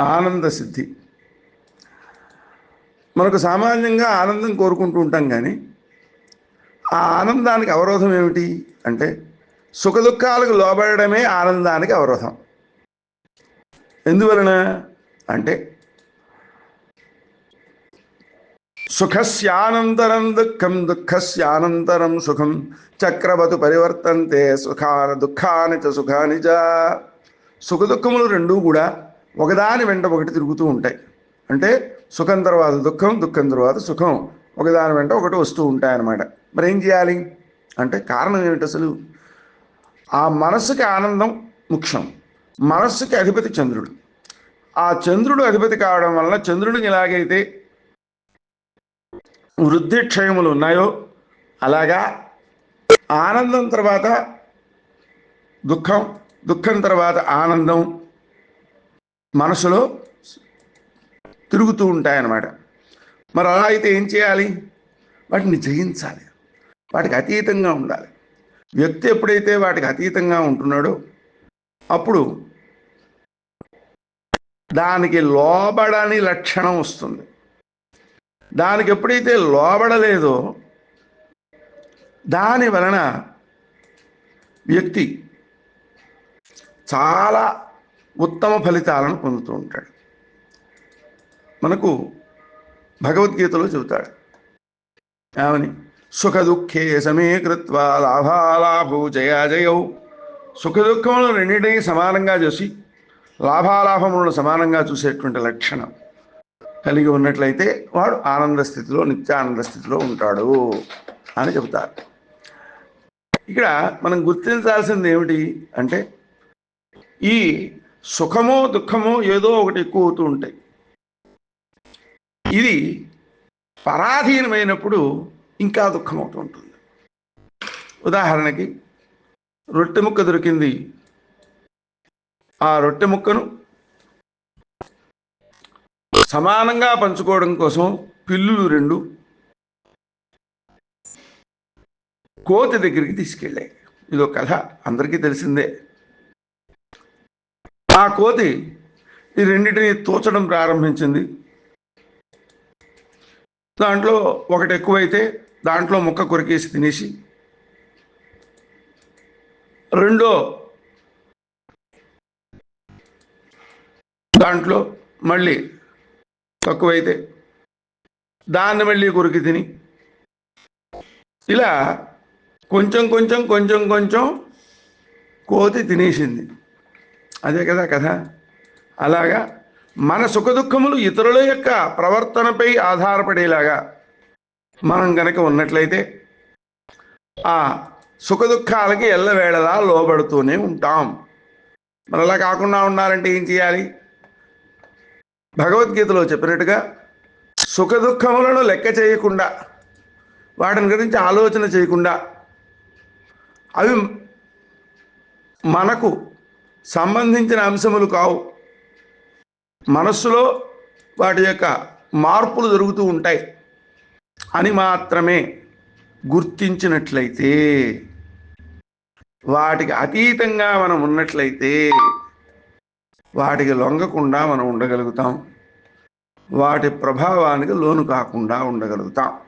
ఆనంద సిద్ధి మనకు సామాన్యంగా ఆనందం కోరుకుంటూ ఉంటాం కానీ ఆ ఆనందానికి అవరోధం ఏమిటి అంటే సుఖదుఖాలకు లోబడమే ఆనందానికి అవరోధం. ఎందువలన అంటే సుఖస్యానంతరం దుఃఖం దుఃఖస్యానంతరం సుఖం చక్రవతు పరివర్తంతే సుఖాన దుఃఖాని చ సుఖాని చ. సుఖ దుఃఖములు రెండూ కూడా ఒకదాని వెంట ఒకటి తిరుగుతూ ఉంటాయి. అంటే సుఖం తర్వాత దుఃఖం దుఃఖం తర్వాత సుఖం. ఒకదాని వెంట ఒకటి వస్తూ ఉంటాయన్నమాట. మరి ఏం చేయాలి? అంటే కారణం ఏమిటి అసలు? ఆ మనస్సుకి ఆనందం ముఖ్యం. మనస్సుకి అధిపతి చంద్రుడు. ఆ చంద్రుడు అధిపతి కావడం వలన చంద్రుడికి ఎలాగైతే వృద్ధి క్షయములు ఉన్నాయో అలాగా ఆనందం తర్వాత దుఃఖం దుఃఖం తర్వాత ఆనందం మనసులో తిరుగుతూ ఉంటాయన్నమాట. మరి అలా అయితే ఏం చేయాలి? వాటిని జయించాలి. వాటికి అతీతంగా ఉండాలి. వ్యక్తి ఎప్పుడైతే వాటికి అతీతంగా ఉంటున్నాడో అప్పుడు దానికి లోబడని లక్షణం వస్తుంది. దానికి ఎప్పుడైతే లోబడలేదో దాని వలన వ్యక్తి చాలా ఉత్తమ ఫలితాలను పొందుతూ ఉంటాడు. మనకు భగవద్గీతలో చెబుతాడు. ఏమని? సుఖ దుఃఖే సమే కృత్వ లాభాలాభో జయాజయౌ సుఖ దుఃఖములను రెండింటినీ సమానంగా చూసి లాభాలాభములను సమానంగా చూసేటువంటి లక్షణం కలిగి ఉన్నట్లయితే వాడు ఆనంద స్థితిలో నిత్యానంద స్థితిలో ఉంటాడు అని చెబుతారు. ఇక్కడ మనం గుర్తించాల్సింది ఏమిటి అంటే ఈ సుఖమో దుఃఖమో ఏదో ఒకటి ఎక్కువ అవుతూ ఉంటాయి. ఇది పరాధీనమైనప్పుడు ఇంకా దుఃఖం అవుతూ ఉంటుంది. ఉదాహరణకి రొట్టె ముక్క దొరికింది. ఆ రొట్టె ముక్కను సమానంగా పంచుకోవడం కోసం పిల్లులు రెండు కోతి దగ్గరికి తీసుకెళ్ళాయి. ఇదో కథ. అందరికీ తెలిసిందే. ఆ కోతి ఈ రెండింటిని తోచడం ప్రారంభించింది. దాంట్లో ఒకటి ఎక్కువైతే దాంట్లో ముక్క కొరికేసి తినేసి రెండో దాంట్లో మళ్ళీ తక్కువైతే దాన్ని మళ్ళీ కొరికి తిని ఇలా కొంచెం కొంచెం కొంచెం కొంచెం కోతి తినేసింది. అదే కదా కథ. అలాగా మన సుఖదుఖములు ఇతరుల యొక్క ప్రవర్తనపై ఆధారపడేలాగా మనం గనక ఉన్నట్లయితే ఆ సుఖదుఖాలకి ఎల్లవేళలా లోబడుతూనే ఉంటాం. మరి అలా కాకుండా ఉండాలంటే ఏం చేయాలి? భగవద్గీతలో చెప్పినట్టుగా సుఖదుఖములను లెక్క చేయకుండా వాటిని గురించి ఆలోచన చేయకుండా అవి మనకు సంబంధించిన అంశములు కావు. మనస్సులో వాటి యొక్క మార్పులు జరుగుతూ ఉంటాయి. అని మాత్రమే గుర్తించినట్లయితే వాటికి అతీతంగా మనం ఉన్నట్లయితే వాటికి లొంగకుండా మనం ఉండగలుగుతాం. వాటి ప్రభావానికి లోను కాకుండా ఉండగలుగుతాం.